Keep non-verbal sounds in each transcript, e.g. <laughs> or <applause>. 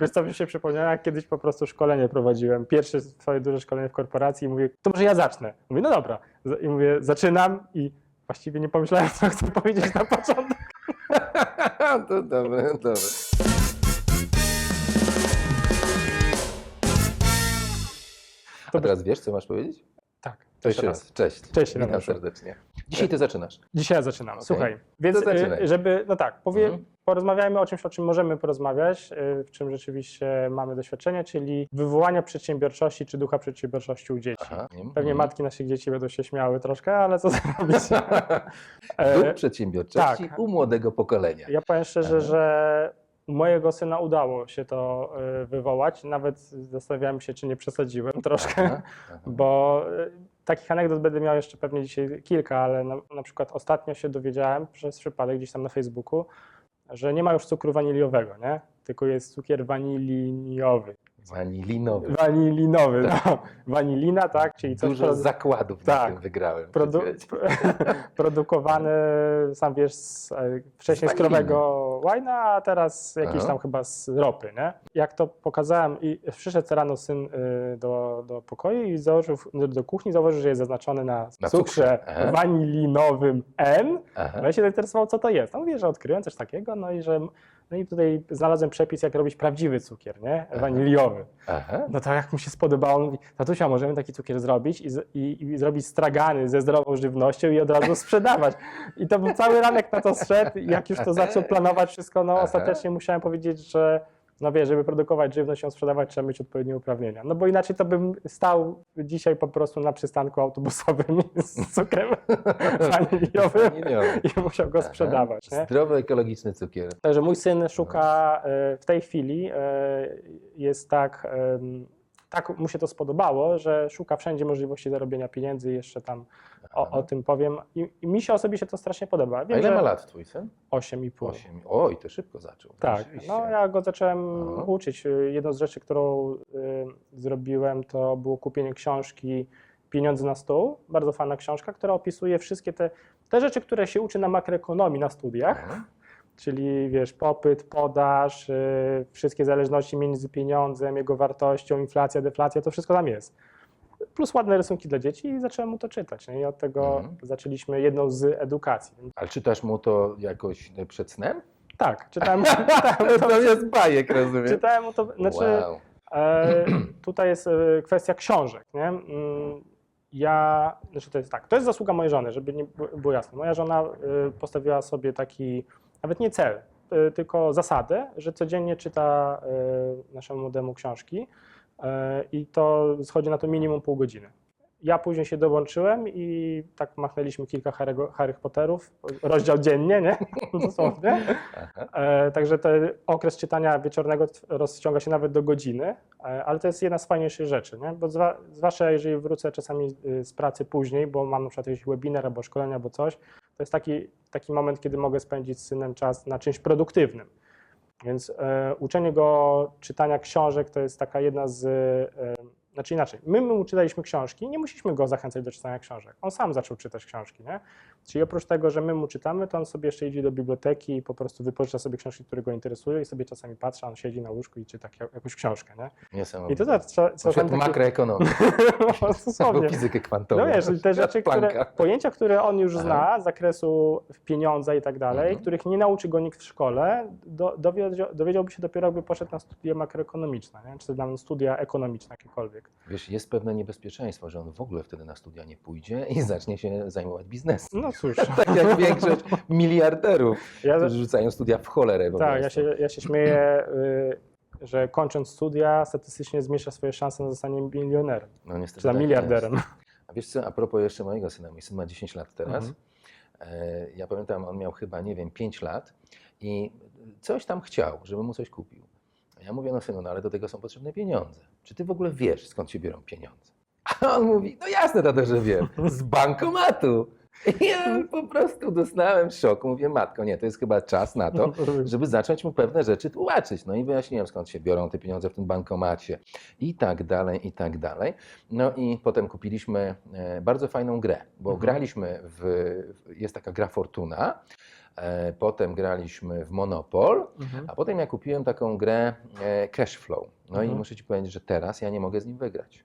Wiesz co mi się przypomniało, jak kiedyś po prostu szkolenie prowadziłem. Pierwsze swoje duże szkolenie w korporacji i mówię, to może ja zacznę. Mówię, no dobra. I mówię, zaczynam i właściwie nie pomyślałem, co chcę powiedzieć na początek. <laughs> to dobre, dobre. A teraz wiesz, co masz powiedzieć? Tak. To jeszcze raz. Cześć. Cześć, Witam serdecznie. Dzisiaj ty zaczynasz. Dzisiaj ja zaczynam. Okej. Słuchaj, więc y, żeby, no tak, powie, Mhm. porozmawiajmy o czymś, o czym możemy porozmawiać, y, w czym rzeczywiście mamy doświadczenie, czyli wywołania przedsiębiorczości czy ducha przedsiębiorczości u dzieci. Aha. Pewnie Mhm. matki naszych dzieci będą się śmiały troszkę, ale co <laughs> zrobić? <laughs> Duch E, przedsiębiorczości tak. u młodego pokolenia. Ja powiem szczerze, Aha. że mojego syna udało się to y, wywołać. Nawet zastanawiałem się, czy nie przesadziłem troszkę, Aha, aha. bo takich anegdot będę miał jeszcze pewnie dzisiaj kilka, ale na, na przykład ostatnio się dowiedziałem przez przypadek gdzieś tam na Facebooku, że nie ma już cukru waniliowego, nie? Tylko jest cukier waniliniowy. Wanilinowy. Wanilinowy, no. Wanilina, tak? Czyli coś Dużo zakładów na Tak. tym wygrałem. produ- <laughs> produkowany, sam wiesz, z, e, wcześniej z, Z krowego łajna, a teraz jakiś Aha. tam chyba z ropy, nie? Jak to pokazałem i przyszedł rano syn y, do, do pokoju i założył, do kuchni założył, że jest zaznaczony na, Na cukrze cukrze, aha. wanilinowym N. Aha. No ja się zainteresował, co to jest. No mówię, że odkryłem coś takiego, no i że no i tutaj znalazłem przepis, jak robić prawdziwy cukier, nie? Waniliowy. Aha. No to jak mu się spodobało, on mówi, tatusia, możemy taki cukier zrobić i, z- i, i zrobić stragany ze zdrową żywnością i od razu sprzedawać. I to był cały ranek na to zszedł. i Jak już to zaczął planować wszystko, no Aha. ostatecznie musiałem powiedzieć, że no wie, żeby produkować żywność ją sprzedawać, trzeba mieć odpowiednie uprawnienia. No bo inaczej to bym stał dzisiaj po prostu na przystanku autobusowym <laughs> z cukrem <laughs> waniliowym Waniliowy. i musiał go sprzedawać. Nie? Zdrowy, ekologiczny cukier. Także mój syn szuka e, w tej chwili, e, jest tak, tak mu się to spodobało, że szuka wszędzie możliwości zarobienia pieniędzy, jeszcze tam o, o tym powiem. I, I mi się osobiście to strasznie podoba. A Wiem, ile że ma lat twój syn? 8,5. Osiem. Oj, to szybko zaczął. Tak, no ja go zacząłem Aha. uczyć. Jedną z rzeczy, którą y, zrobiłem, to było kupienie książki Pieniądze na stół. Bardzo fajna książka, która opisuje wszystkie te, te rzeczy, które się uczy na makroekonomii na studiach. Aha. Czyli wiesz, popyt, podaż, yy, wszystkie zależności między pieniądzem, jego wartością, inflacja, deflacja, to wszystko tam jest. Plus ładne rysunki dla dzieci i zacząłem mu to czytać. Nie? I od tego Mhm. zaczęliśmy jedną z edukacji. Ale czytasz mu to jakoś e, przed snem? Tak, czytałem, <laughs> czytałem, to jest bajek, rozumiem. czytałem mu to. Znaczy, Wow. e, <clears throat> tutaj jest e, kwestia książek. Nie? Mm, Ja, znaczy to jest tak, to jest zasługa mojej żony, żeby nie było jasne. Moja żona e, postawiła sobie taki, nawet nie cel, e, tylko zasadę, że codziennie czyta e, naszemu młodemu książki e, i to schodzi na to minimum pół godziny. Ja później się dołączyłem i tak machnęliśmy kilka Harry'ego- Harry Potterów, rozdział dziennie, nie? <laughs> Dosłownie. E, Także ten okres czytania wieczornego rozciąga się nawet do godziny, e, ale to jest jedna z fajniejszych rzeczy, nie? bo zwłaszcza jeżeli wrócę czasami y, z pracy później, bo mam na przykład jakiś webinar albo szkolenie albo coś, to jest taki, taki moment, kiedy mogę spędzić z synem czas na czymś produktywnym. Więc e, uczenie go czytania książek to jest taka jedna z. E, znaczy inaczej, my mu czytaliśmy książki, nie musieliśmy go zachęcać do czytania książek. On sam zaczął czytać książki, nie? Czyli oprócz tego, że my mu czytamy, to on sobie jeszcze idzie do biblioteki i po prostu wypożycza sobie książki, które go interesują i sobie czasami patrzy, on siedzi na łóżku i czyta jak- jakąś książkę, nie? Niesamowite. I to trzeba przykład taki- makroekonomię, <laughs> No, albo fizykę kwantową. No wiesz, te rzeczy, które, pojęcia, które on już Aha. zna z zakresu pieniądza i tak dalej, Mhm. których nie nauczy go nikt w szkole, do, dowiedział, dowiedziałby się dopiero, jakby poszedł na studia makroekonomiczne, nie? czy tam studia ekonomiczne jakiekolwiek. Wiesz, jest pewne niebezpieczeństwo, że on w ogóle wtedy na studia nie pójdzie i zacznie się zajmować biznesem. No cóż, <laughs> Tak jak większość miliarderów, ja, którzy rzucają studia w cholerę po tak, ja się, ja się śmieję, y, że kończąc studia statystycznie zmniejsza swoje szanse na zostanie milionerem, No niestety czy tak miliarderem. Jest. A wiesz co, a propos jeszcze mojego syna, mój syn ma 10 lat teraz. Mhm. E, Ja pamiętam, on miał chyba, nie wiem, 5 lat i coś tam chciał, żeby mu coś kupił. Ja mówię, no synu, no ale do tego są potrzebne pieniądze. Czy ty w ogóle wiesz, skąd się biorą pieniądze? A on mówi, no jasne, tato, że wiem, z bankomatu. Ja po prostu dostałem szoku. Mówię, matko, nie, to jest chyba czas na to, żeby zacząć mu pewne rzeczy tłumaczyć. No i wyjaśniłem, skąd się biorą te pieniądze w tym bankomacie i tak dalej, i tak dalej. No i potem kupiliśmy e, bardzo fajną grę, bo Mhm. graliśmy w, w- jest taka gra Fortuna e, potem graliśmy w Monopol, Mhm. a potem ja kupiłem taką grę e, Cashflow. No i Mhm. muszę Ci powiedzieć, że teraz ja nie mogę z nim wygrać.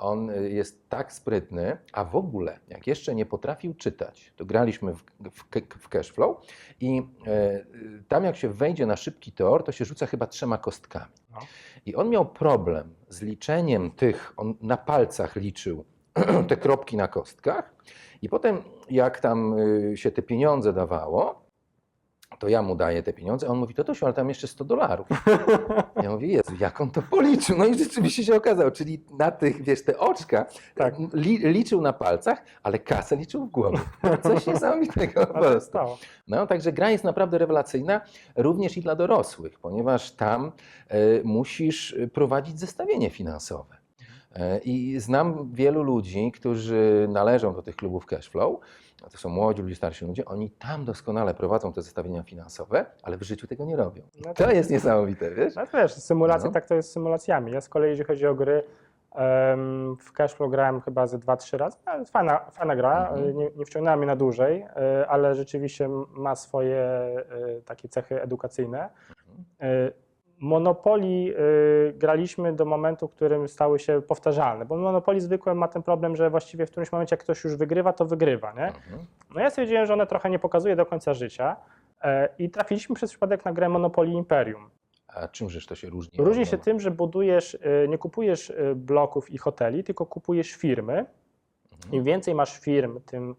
On y, jest tak sprytny, a w ogóle, jak jeszcze nie potrafił czytać, to graliśmy w, w, w Cashflow i e, tam jak się wejdzie na szybki tor, to się rzuca chyba trzema kostkami. No. I on miał problem z liczeniem tych, on na palcach liczył <clears throat> te kropki na kostkach i potem jak tam y, się te pieniądze dawało, to ja mu daję te pieniądze, a on mówi, to Tosiu, ale tam jeszcze 100 dolarów. <laughs> Ja mówię, Jezu, jak on to policzył? No i rzeczywiście się okazało, czyli na tych, wiesz, te oczka Tak. li, liczył na palcach, ale kasę liczył w głowie. Coś niesamowitego po <laughs> się prostu. No, także gra jest naprawdę rewelacyjna, również i dla dorosłych, ponieważ tam e, musisz e, prowadzić zestawienie finansowe. E, I znam wielu ludzi, którzy należą do tych klubów cashflow, to są młodzi ludzie, starsi ludzie, oni tam doskonale prowadzą te zestawienia finansowe, ale w życiu tego nie robią. No To tak. jest niesamowite, wiesz? No to wiesz, symulacje No. tak to jest z symulacjami. Ja z kolei, jeżeli chodzi o gry, w Cashflow grałem chyba ze 2-3 razy. No, fajna, fajna gra, Mhm. nie, nie wciągnęła mnie na dłużej, e, ale rzeczywiście ma swoje e, takie cechy edukacyjne. E, Monopoli e, graliśmy do momentu, w którym stały się powtarzalne, bo Monopoli zwykłe ma ten problem, że właściwie w którymś momencie jak ktoś już wygrywa, to wygrywa, nie? Mhm. No ja stwierdziłem, że one trochę nie pokazuje do końca życia e, i trafiliśmy przez przypadek na grę Monopoly Imperium. A czymżeż to się różni? Różni się tym, że budujesz, y, nie kupujesz y, bloków i hoteli, tylko kupujesz firmy. Mhm. Im więcej masz firm, tym e,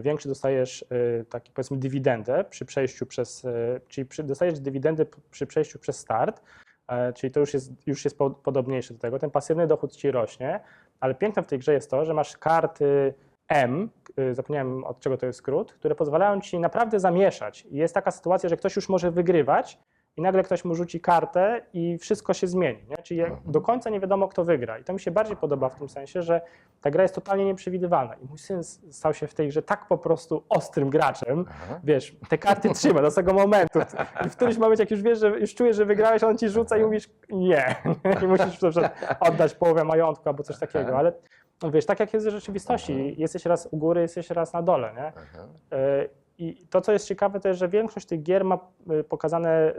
większy dostajesz y, taki powiedzmy dywidendę przy przejściu przez, y, czyli dostajesz dywidendę przy przejściu przez start, e, czyli to już jest, już jest po- podobniejsze do tego. Ten pasywny dochód ci rośnie, ale piękne w tej grze jest to, że masz karty M, zapomniałem od czego to jest skrót, które pozwalają ci naprawdę zamieszać. Jest taka sytuacja, że ktoś już może wygrywać i nagle ktoś mu rzuci kartę i wszystko się zmieni. Nie? Czyli Mhm. do końca nie wiadomo, kto wygra. I to mi się bardziej podoba w tym sensie, że ta gra jest totalnie nieprzewidywalna. I mój syn stał się w tej grze tak po prostu ostrym graczem. Aha. Wiesz, te karty <laughs> trzyma do tego momentu. I w którymś momencie, jak już wiesz, że już czujesz, że wygrałeś, on ci rzuca i mówisz nie. <laughs> I musisz na przykład oddać połowę majątku albo coś takiego. Ale no wiesz, tak jak jest w rzeczywistości, jesteś raz u góry, jesteś raz na dole. Nie? Aha. I to, co jest ciekawe, to jest, że większość tych gier ma e, pokazane,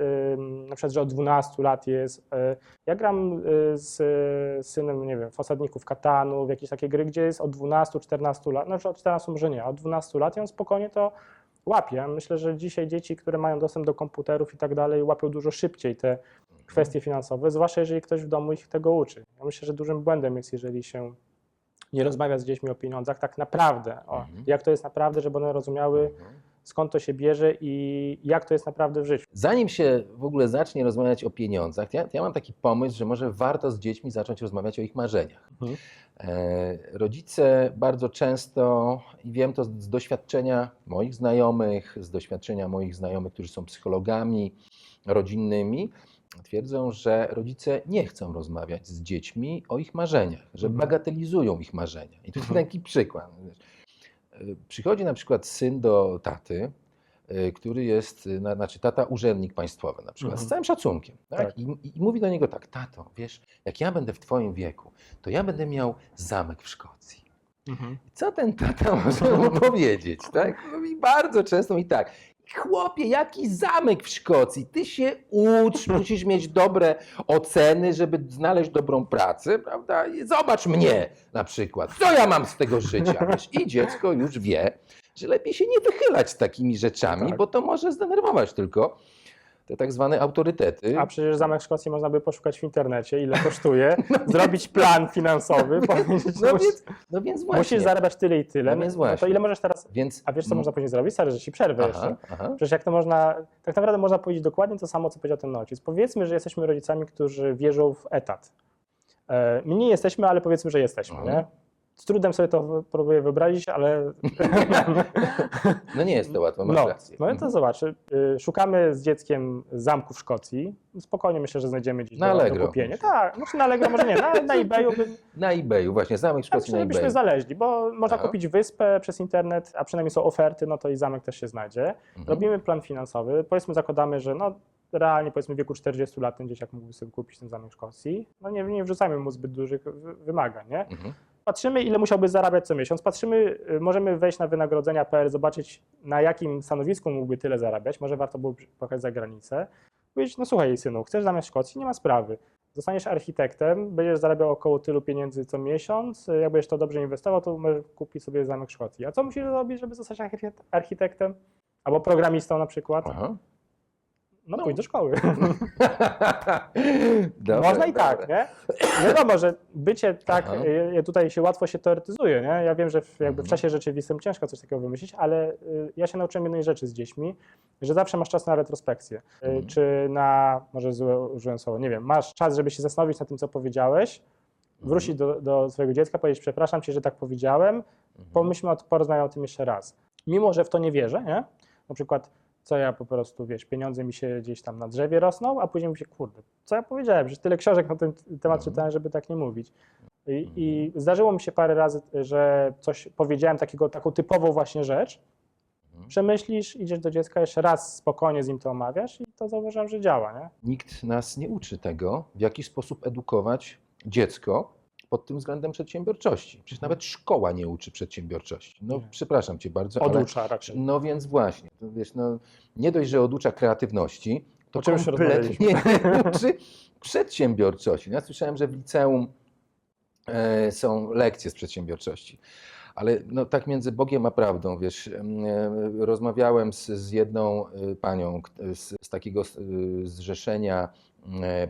na przykład, że od 12 lat jest. E, Ja gram e, z synem, nie wiem, w Osadników Katanu, w jakieś takie gry, gdzie jest od 12-14 lat, no już od 14 może nie, od 12 lat i on spokojnie to łapie. Myślę, że dzisiaj dzieci, które mają dostęp do komputerów i tak dalej, łapią dużo szybciej te kwestie finansowe, zwłaszcza jeżeli ktoś w domu ich tego uczy. Ja myślę, że dużym błędem jest, jeżeli się nie rozmawia z dziećmi o pieniądzach tak naprawdę, o, Mhm. jak to jest naprawdę, żeby one rozumiały, Mhm. Skąd to się bierze i jak to jest naprawdę w życiu. Zanim się w ogóle zacznie rozmawiać o pieniądzach, ja, ja mam taki pomysł, że może warto z dziećmi zacząć rozmawiać o ich marzeniach. Mhm. E, rodzice bardzo często, i wiem to z, z doświadczenia moich znajomych, z doświadczenia moich znajomych, którzy są psychologami rodzinnymi, twierdzą, że rodzice nie chcą rozmawiać z dziećmi o ich marzeniach, że Mhm. bagatelizują ich marzenia. I tu jest Mhm. taki przykład. wiesz. E, Przychodzi na przykład syn do taty, y, który jest, y, na, znaczy tata urzędnik państwowy na przykład, z Mhm. całym szacunkiem. Tak? Tak. I, I mówi do niego tak, tato, wiesz, jak ja będę w twoim wieku, to ja będę miał zamek w Szkocji. Co ten tata <laughs> może mu powiedzieć? Tak? Mówi bardzo często i tak. Chłopie, jaki zamek w Szkocji? Ty się ucz, <laughs> musisz mieć dobre oceny, żeby znaleźć dobrą pracę, prawda? I Zobacz mnie na przykład. Co ja mam z tego życia? <laughs> Wiesz, I dziecko już wie, że lepiej się nie wychylać z takimi rzeczami, Tak. bo to może zdenerwować tylko te tak zwane autorytety. A przecież Zamek Szkocji można by poszukać w internecie, ile kosztuje, <laughs> <laughs> zrobić plan finansowy, <laughs> powiedzieć, No musisz, więc, no więc właśnie. musisz zarabiać tyle i tyle. No więc to właśnie. ile możesz teraz, Więc, a wiesz co można później zrobić? Sorry, że ci przerwę jeszcze. aha, aha. Przecież jak to można, tak naprawdę można powiedzieć dokładnie to samo, co powiedział ten ojciec. Powiedzmy, że jesteśmy rodzicami, którzy wierzą w etat. E, My nie jesteśmy, ale powiedzmy, że jesteśmy, Mhm. nie? Z trudem sobie to próbuję wyobrazić, ale... <laughs> No nie jest to łatwo, masz No, rację. no to zobacz, y, szukamy z dzieckiem zamku w Szkocji. Spokojnie myślę, że znajdziemy gdzieś Na do, do kupienia. Tak, znaczy na Allegro może nie, na, na <laughs> eBayu by, Na eBayu, właśnie, zamek w tam Szkocji na byśmy eBayu. znaleźli, bo można Aha. kupić wyspę przez internet, a przynajmniej są oferty, no to i zamek też się znajdzie. Mhm. Robimy plan finansowy, powiedzmy zakładamy, że no realnie powiedzmy w wieku 40 lat ten dzieciak mógłby sobie kupić ten zamek w Szkocji. No nie, nie wrzucajmy mu zbyt dużych wy- wymagań, nie? Mhm. Patrzymy, ile musiałby zarabiać co miesiąc. Patrzymy, y, możemy wejść na wynagrodzenia.pl, zobaczyć, na jakim stanowisku mógłby tyle zarabiać. Może warto byłoby pojechać za granicę. Powiedzieć, no słuchaj, synu, chcesz zamiast Szkocji? Nie ma sprawy. Zostaniesz architektem, będziesz zarabiał około tylu pieniędzy co miesiąc. Jak będziesz to dobrze inwestował, to możesz kupić sobie zamek Szkocji. A co musisz zrobić, żeby zostać archite- architektem? Albo programistą na przykład? Aha. No, No. pójdź do szkoły. <laughs> Dobre, Można i tak, dobre. nie? Wiadomo, że bycie tak, Aha. y, y, tutaj się łatwo się teoretyzuje, nie? Ja wiem, że w, jakby w Mhm. czasie rzeczywistym ciężko coś takiego wymyślić, ale y, ja się nauczyłem jednej rzeczy z dziećmi, że zawsze masz czas na retrospekcję. Mhm. Czy na, może złe użyłem słowa, nie wiem, masz czas, żeby się zastanowić nad tym, co powiedziałeś, wrócić do, do swojego dziecka, powiedzieć, przepraszam cię, że tak powiedziałem, Mhm. pomyślmy, o, porozmawiamy o tym jeszcze raz. Mimo, że w to nie wierzę, nie? Na przykład, co ja po prostu, wiesz, pieniądze mi się gdzieś tam na drzewie rosną, a później mi się, kurde, co ja powiedziałem? Przecież tyle książek na ten temat Mhm. czytałem, żeby tak nie mówić. I, I zdarzyło mi się parę razy, że coś powiedziałem, takiego, taką typową właśnie rzecz, Mhm. przemyślisz, idziesz do dziecka, jeszcze raz spokojnie z nim to omawiasz i to zauważam, że działa, nie? Nikt nas nie uczy tego, w jaki sposób edukować dziecko pod tym względem przedsiębiorczości. Przecież nawet szkoła nie uczy przedsiębiorczości. No, Nie. przepraszam cię bardzo, ale Oducza raczej. No więc właśnie, to wiesz, no, nie dość, że oducza kreatywności, to O czym kompletnie <laughs> nie uczy przedsiębiorczości. Ja słyszałem, że w liceum e, są lekcje z przedsiębiorczości. Ale no, tak między Bogiem a prawdą, wiesz, em, e, rozmawiałem z, z jedną e, panią z, z takiego e, zrzeszenia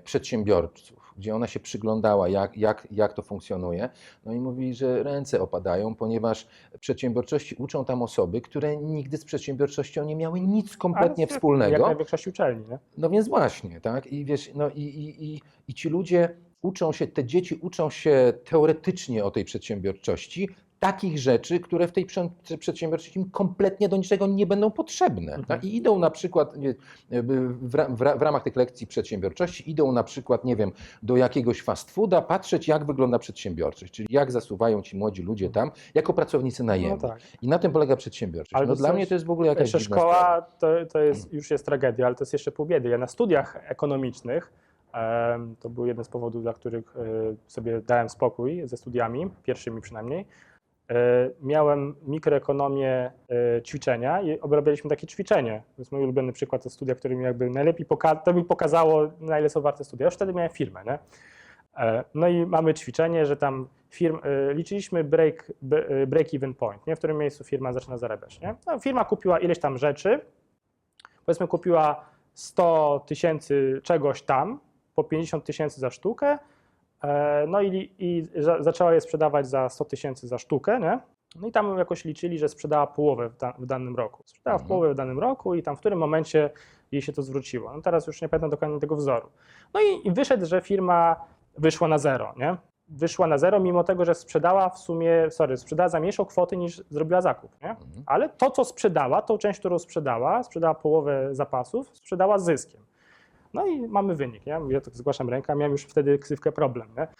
przedsiębiorców, gdzie ona się przyglądała, jak, jak, jak to funkcjonuje. No i mówi, że ręce opadają, ponieważ przedsiębiorczości uczą tam osoby, które nigdy z przedsiębiorczością nie miały nic kompletnie Ale Jak wspólnego. na większości uczelni, nie? No więc właśnie, tak? I wiesz, no i, i, i, i ci ludzie uczą się, te dzieci uczą się teoretycznie o tej przedsiębiorczości, takich rzeczy, które w tej prze- przedsiębiorczości im kompletnie do niczego nie będą potrzebne. Mhm. Tak? I idą na przykład w, ra- w, ra- w ramach tych lekcji przedsiębiorczości, idą na przykład, nie wiem, do jakiegoś fast fooda, patrzeć jak wygląda przedsiębiorczość, czyli jak zasuwają ci młodzi ludzie tam jako pracownicy najemni. No tak. I na tym polega przedsiębiorczość. Ale no dla mnie to jest w ogóle jakaś Jeszcze szkoła to, to jest, już jest tragedia, ale to jest jeszcze pół biedy. Ja na studiach ekonomicznych, to był jeden z powodów, dla których e, sobie dałem spokój ze studiami, pierwszymi przynajmniej, miałem mikroekonomię e, ćwiczenia i obrabialiśmy takie ćwiczenie. To jest mój ulubiony przykład to studia, które mi jakby najlepiej poka- to mi pokazało, na ile są warte studia. Już wtedy miałem firmę, nie? E, No i mamy ćwiczenie, że tam firm, e, liczyliśmy break, e, break even point, nie? w którym miejscu firma zaczyna zarabiać. Nie? No, firma kupiła ileś tam rzeczy, powiedzmy kupiła 100 tysięcy czegoś tam, po 50 tysięcy za sztukę, e, no i, i za, zaczęła je sprzedawać za 100 tysięcy za sztukę, nie? No i tam jakoś liczyli, że sprzedała połowę w, da, w danym roku. Sprzedała w Mhm. połowę w danym roku i tam w którym momencie jej się to zwróciło. No teraz już nie pamiętam dokładnie tego wzoru. No i, i wyszedł, że firma wyszła na zero, nie? Wyszła na zero, mimo tego, że sprzedała w sumie, sorry, sprzedała za mniejszą kwotę niż zrobiła zakup, nie? Mhm. Ale to, co sprzedała, tą część, którą sprzedała, sprzedała połowę zapasów, sprzedała z zyskiem. No i mamy wynik, nie? Ja tak zgłaszam rękę, a miałem już wtedy ksywkę problem, nie? <laughs>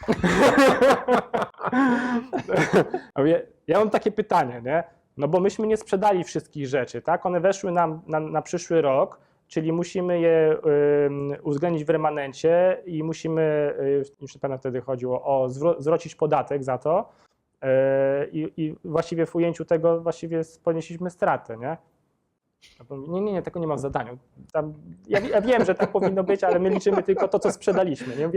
Ja mam takie pytanie, nie? No bo myśmy nie sprzedali wszystkich rzeczy, tak? One weszły nam na, na przyszły rok, czyli musimy je ym, uwzględnić w remanencie i musimy, y, już nie pamiętam wtedy chodziło, o zwrócić podatek za to i, i właściwie w ujęciu tego właściwie ponieśliśmy stratę, nie? Powiem, Nie, nie, nie, tego nie ma w zadaniu. Tam, ja, ja wiem, że tak <laughs> powinno być, ale my liczymy tylko to, co sprzedaliśmy. Nie?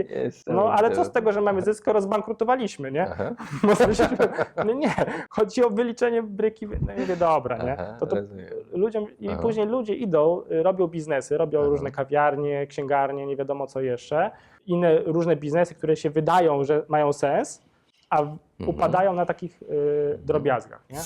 No ale co z tego, że mamy zysk, skoro zbankrutowaliśmy, nie? <laughs> No, no nie, chodzi o wyliczenie bryki. No i mówię, dobra, nie? To, to ludziom, I Aha. później ludzie idą, y, robią biznesy, robią Aha. różne kawiarnie, księgarnie, nie wiadomo co jeszcze, inne różne biznesy, które się wydają, że mają sens, a Mhm. upadają na takich y, drobiazgach, nie?